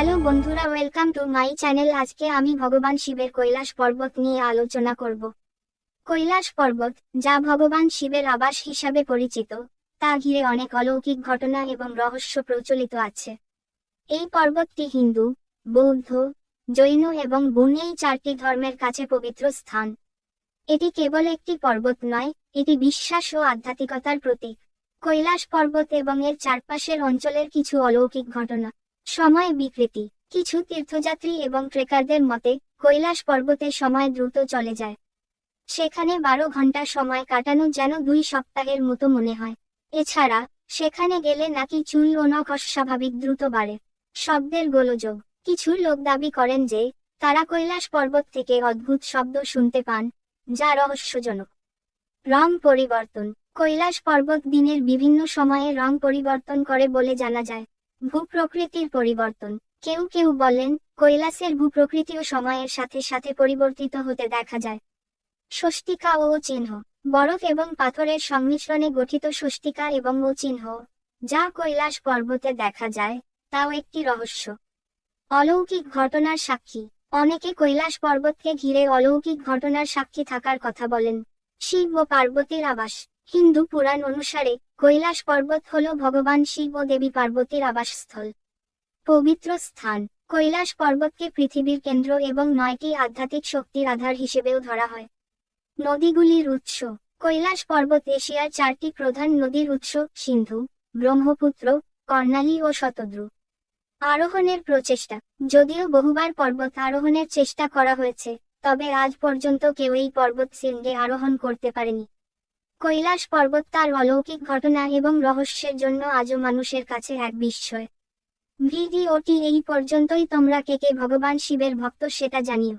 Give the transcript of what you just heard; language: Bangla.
হ্যালো বন্ধুরা ওয়েলকাম টু মাই চ্যানেল আজকে আমি ভগবান শিবের কৈলাস পর্বত নিয়ে আলোচনা করব। কৈলাস পর্বত, যা ভগবান শিবের আবাস হিসাবে পরিচিত, তা ঘিরে অনেক অলৌকিক ঘটনা এবং রহস্য প্রচলিত আছে। এই পর্বতটি হিন্দু, বৌদ্ধ, জৈন এবং বুন এই চারটি ধর্মের কাছে পবিত্র স্থান। এটি কেবল একটি পর্বত নয়, এটি বিশ্বাস ও আধ্যাত্মিকতার প্রতীক। কৈলাস পর্বত এবং এর চারপাশের অঞ্চলের কিছু অলৌকিক ঘটনা। সময় বিকৃতি। কিছু তীর্থযাত্রী এবং ট্রেকারদের মতে, কৈলাস পর্বতে সময় দ্রুত চলে যায়। সেখানে বারো ঘণ্টা সময় কাটানো যেন দুই সপ্তাহের মতো মনে হয়। এছাড়া, সেখানে গেলে নাকি চুল ও নখ অস্বাভাবিক দ্রুত বাড়ে। শব্দের গোলযোগ। কিছু লোক দাবি করেন যে, তারা কৈলাস পর্বত থেকে অদ্ভুত শব্দ শুনতে পান, যা রহস্যজনক। রং পরিবর্তন। কৈলাস পর্বত দিনের বিভিন্ন সময়ে রং পরিবর্তন করে বলে জানা যায়। ভূপ্রকৃতির পরিবর্তন। কেউ কেউ বলেন, কৈলাসের ভূপ্রকৃতিও সময়ের সাথে সাথে পরিবর্তিত হতে দেখা যায়। ষষ্টিকা ও চিহ্ন। বরফ এবং পাথরের সংমিশ্রণে গঠিত ষষ্টিকা এবং ও চিহ্ন, যা কৈলাস পর্বতে দেখা যায়, তাও একটি রহস্য। অলৌকিক ঘটনার সাক্ষী। অনেকে কৈলাস পর্বতকে ঘিরে অলৌকিক ঘটনার সাক্ষী থাকার কথা বলেন। শিব ও পার্বতীর আবাস। হিন্দু পুরাণ অনুসারে, কৈলাস পর্বত হল ভগবান শিব ও দেবী পার্বতীর আবাসস্থল। পবিত্র স্থান। কৈলাস পর্বতকে পৃথিবীর কেন্দ্র এবং নয়টি আধ্যাত্মিক শক্তির আধার হিসেবেও ধরা হয়। নদীগুলির উৎস। কৈলাস পর্বত এশিয়ার চারটি প্রধান নদীর উৎস সিন্ধু, ব্রহ্মপুত্র, কর্ণালী ও শতদ্রু। আরোহণের প্রচেষ্টা। যদিও বহুবার পর্বত আরোহণের চেষ্টা করা হয়েছে, তবে আজ পর্যন্ত কেউ এই পর্বত শৃঙ্গে আরোহণ করতে পারেনি। কৈলাস পর্বত তার অলৌকিক ঘটনা এবং রহস্যের জন্য আজও মানুষের কাছে এক বিস্ময়। ভিডিওটি এই পর্যন্তই, তোমরা কে কে ভগবান শিবের ভক্ত সেটা জানিও।